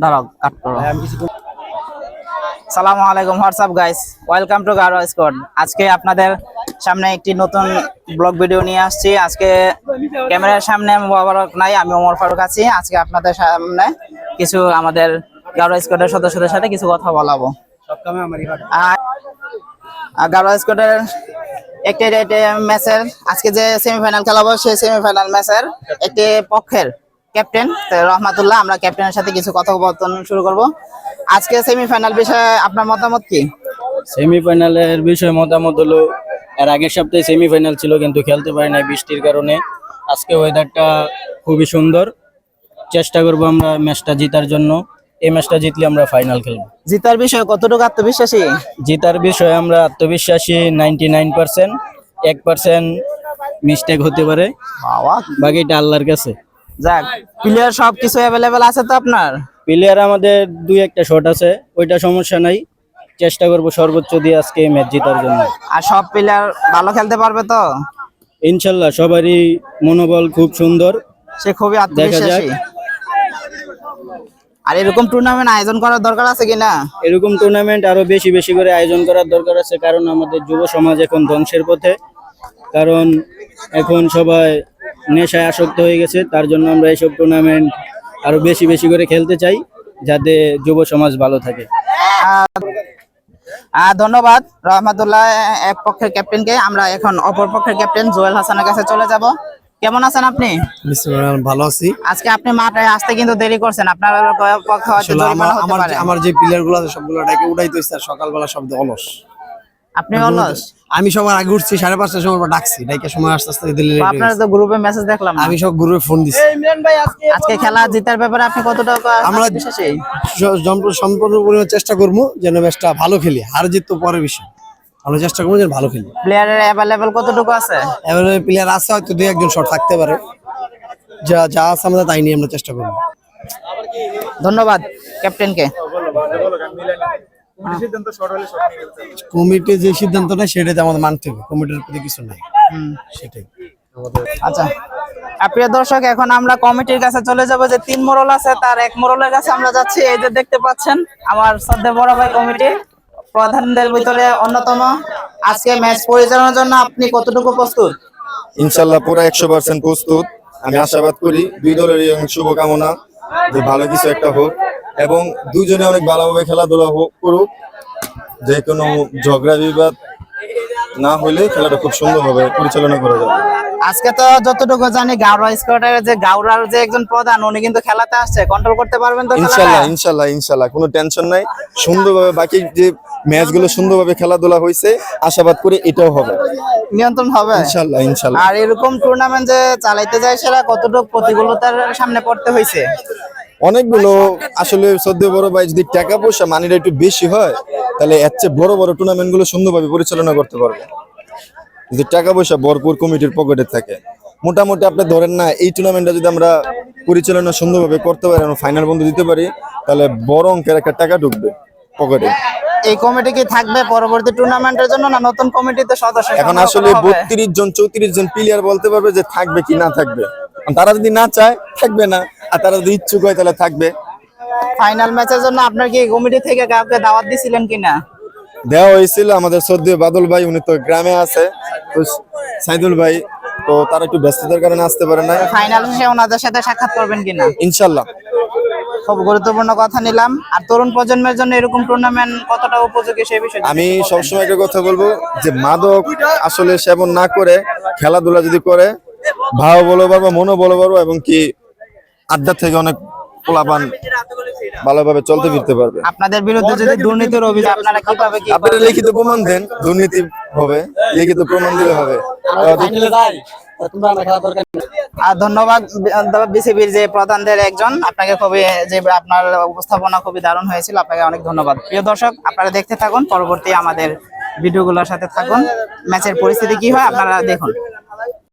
দাঁড়াও কাট করো। সালামু আলাইকুম what's up guys welcome to Garo squad আজকে আপনাদের সামনে একটি নতুন ব্লগ ভিডিও নিয়ে আসছি। আজকে ক্যামেরার সামনে মোবারক নাই আমি ওমর ফারুক আছি। আজকে আপনাদের সামনে কিছু আমাদের গারো স্কোয়াডের সদস্যদের সাথে কিছু কথা বলাবো। গারো স্কোয়াডের একটি একটি ম্যাচের আজকে যে সেমিফাইনাল খেলাবো সেই সেমিফাইনাল ম্যাচের একটি পক্ষের ক্যাপ্টেন রহমাতুল্লাহ আমরা ক্যাপ্টেনের সাথে কিছু কথোপকথন শুরু করব। আজকে সেমিফাইনাল বিষয়ে আপনার মতামত কি? সেমিফাইনালের বিষয়ে মতামত হলো এর আগের সপ্তাহে সেমিফাইনাল ছিল কিন্তু খেলতে পারি না বৃষ্টির কারণে। আজকে ওয়েদারটা খুবই সুন্দর। চেষ্টা করব আমরা ম্যাচটা জেতার জন্য। এই ম্যাচটা জিতলে আমরা ফাইনাল খেলব। জিতার বিষয়ে কতটুকু আত্মবিশ্বাসী? জেতার বিষয়ে আমরা আত্মবিশ্বাসী নাইনটি নাইন পার্সেন্ট এক পার্সেন্ট মিস্টেক হতে পারে। বাকিটা আল্লাহর কাছে। যাক প্লেয়ার সব কিছু অ্যাভেলেবেল আছে তো আপনার? প্লেয়ার আমাদের দুই একটা শট আছে ওইটা সমস্যা নাই। চেষ্টা করব সর্বোচ্চ দিয়ে আজকে ম্যাচ জেতার জন্য। আর সব প্লেয়ার ভালো খেলতে পারবে তো? ইনশাল্লাহ সবারই মনোবল খুব সুন্দর। সে খুবই আত্মবিশ্বাসী। আর এরকম টুর্নামেন্ট আয়োজন করার দরকার আছে কিনা? এরকম টুর্নামেন্ট আরও বেশি বেশি করে আয়োজন করার দরকার আছে কারণ আমাদের যুব সমাজ এখন ধ্বংসের পথে। কারণ এখন সবাই নেশায় আসক্ত হয়ে গেছে তার জন্য আমরা এইসব টুর্নামেন্ট আরও বেশি বেশি করে খেলতে চাই যাতে যুব সমাজ ভালো থাকে। ধন্যবাদ রহমাতুল্লাহ এক পক্ষের ক্যাপ্টেনকে আমরা এখন অপর পক্ষের ক্যাপ্টেন জুয়েল হাসানের কাছে চলে যাব। কেমন আছেন আপনি? ভালো আছি। আজকে আপনি মাঠে আসতে কিন্তু দেরি করছেন আপনার পক্ষে হয়তো আমার যে প্লেয়ারগুলো আছে সবগুলো ডাকে উঠাইতে সকালবেলা সব অলস। আপনি অলস? আমি সবার আগে উঠছি সাড়ে পাঁচটার সময় ডাকছি। ডাইকে সময় আস্তে আস্তে দিলে আপনার তো গ্রুপে মেসেজ দেখলাম আমি সব গ্রুপে ফোন দিছি। আজকে খেলা জিতার ব্যাপারে আপনি কতটা আমরা বিশ্বাসী? সম্পূর্ণ পরিমাণ চেষ্টা করব যেন ম্যাচটা ভালো খেলি। হার জিত তো পরে বিষয়। আমরা চেষ্টা করব যেন ভালো খেলি। প্লেয়ারের অ্যাভেলেবল কতটুকু আছে? এবারে প্লেয়ার আছে হয়তো দুই একজন শট থাকতে পারে। যা যা আছে আমাদের তাই নিয়ে আমরা চেষ্টা করব। ধন্যবাদ ক্যাপ্টেনকে কমিটি যে সিদ্ধান্ত নেয় সেটাতে আমাদের মানতে হবে কমিটির প্রতি কিছু নাই। সেটাই। আচ্ছা। প্রিয় দর্শক এখন আমরা কমিটির কাছে চলে যাব যে তিন মোড়ল আছে তার এক মোড়লের কাছে আমরা যাচ্ছি। এই যে দেখতে পাচ্ছেন আমার শ্রদ্ধা বড় ভাই কমিটি প্রধানদের ভিতরে অন্যতম। আজকে ম্যাচ পরিচালনার জন্য আপনি কতটুকু প্রস্তুত? ইনশাল্লাহ পুরো একশো পার্সেন্ট প্রস্তুত। আমি আশাবাদ করি দুই অনেক শুভকামনা। যে ভালো কিছু একটা হোক। এবং দুজনে অনেক ভালোভাবে খেলাধুলা করুক। যে কোনো ঝগড়া বিবাদ না হলে খেলাটা খুব সুন্দরভাবে পরিচালনা করা যাবে আজকে তো যতটুকু জানি গাউরা স্কোয়াডের যে গাউরার যে একজন প্রধান উনি কিন্তু খেলাতে আসছে। কন্ট্রোল করতে পারবেন তো খেলাটা? ইনশাল্লাহ ইনশাল্লাহ ইনশাল্লাহ কোনো টেনশন নাই। সুন্দরভাবে বাকি যে ম্যাচগুলো সুন্দরভাবে খেলাধুলা হয়েছে আশাবাদ করি এটাও হবে। নিয়ন্ত্রণ হবে? ইনশাল্লাহ ইনশাল্লাহ। আর এরকম টুর্নামেন্ট যে চালাইতে যায় সেটা কতটুকু প্রতিকূলতার সামনে পড়তে হয়েছে অনেকগুলো আসলে সদ্য বড় ভাই যদি টাকা পয়সা মানিটা একটু বেশি হয় তাহলে এর চেয়ে বড় বড় টুর্নামেন্টগুলো সুন্দরভাবে পরিচালনা করতে পারবে। যদি টাকা পয়সা ভরপুর কমিটির পকেটে থাকে। মোটামুটি আপনি ধরেন না এই টুর্নামেন্টটা যদি আমরা পরিচালনা সুন্দরভাবে করতে পারি আমরা ফাইনাল বন্ধ দিতে পারি তাহলে বড় অঙ্কের একটা টাকা ঢুকবে পকেটে এই কমিটি কি থাকবে পরবর্তী টুর্নামেন্টের জন্য না নতুন কমিটিতে সদস্য এখন আসলে? বত্রিশ জন চৌত্রিশ জন প্লেয়ার বলতে পারবে যে থাকবে কি না থাকবে। তারা যদি না চায় থাকবে না। আর তারা যদি ইচ্ছুক হয় তাহলে থাকবে। ফাইনাল ম্যাচের জন্য আপনার কি কমিটি থেকে কাউকে দাওয়াত দিছিলেন কিনা? দেওয়া হয়েছিল আমাদের সদ্য বাদল ভাই উনি তো গ্রামে আছে। তো সাইদুল ভাই তো তারা একটু ব্যস্ততার কারণে আসতে পারে না ফাইনাল শেষে ওনাদের সাথে সাক্ষাৎ করবেন কিনা? ইনশাল্লাহ খুব গুরুত্বপূর্ণ কথা নিলাম। আর তরুণ প্রজন্মের জন্য এরকম টুর্নামেন্ট কতটা উপযোগী সেই বিষয়ে আমি সবসময় একটা কথা বলব যে মাদক আসলে সেবন না করে খেলাধুলা যদি করে ভাও বলো পারব মনও বলো পারব এবং কি আড্ডা থেকে অনেক পোলাপান ভালোভাবে চলতে ফিরতে পারবে। আপনাদের বিরুদ্ধে যদি দুর্নীতির অভিযোগ আপনারা কীভাবে কি আপনারা লিখিত প্রমাণ দেন দুর্নীতি হবে লিখিত প্রমাণ দিলে হবে। আর ধন্যবাদ বিসিবির যে প্রধানদের একজন। আপনাকে খুবই যে আপনার উপস্থাপনা খুবই দারুণ হয়েছিল আপনাকে অনেক ধন্যবাদ। প্রিয় দর্শক আপনারা দেখতে থাকুন পরবর্তী আমাদের ভিডিওগুলোর সাথে থাকুন। ম্যাচের পরিস্থিতি কি হয় আপনারা দেখুন।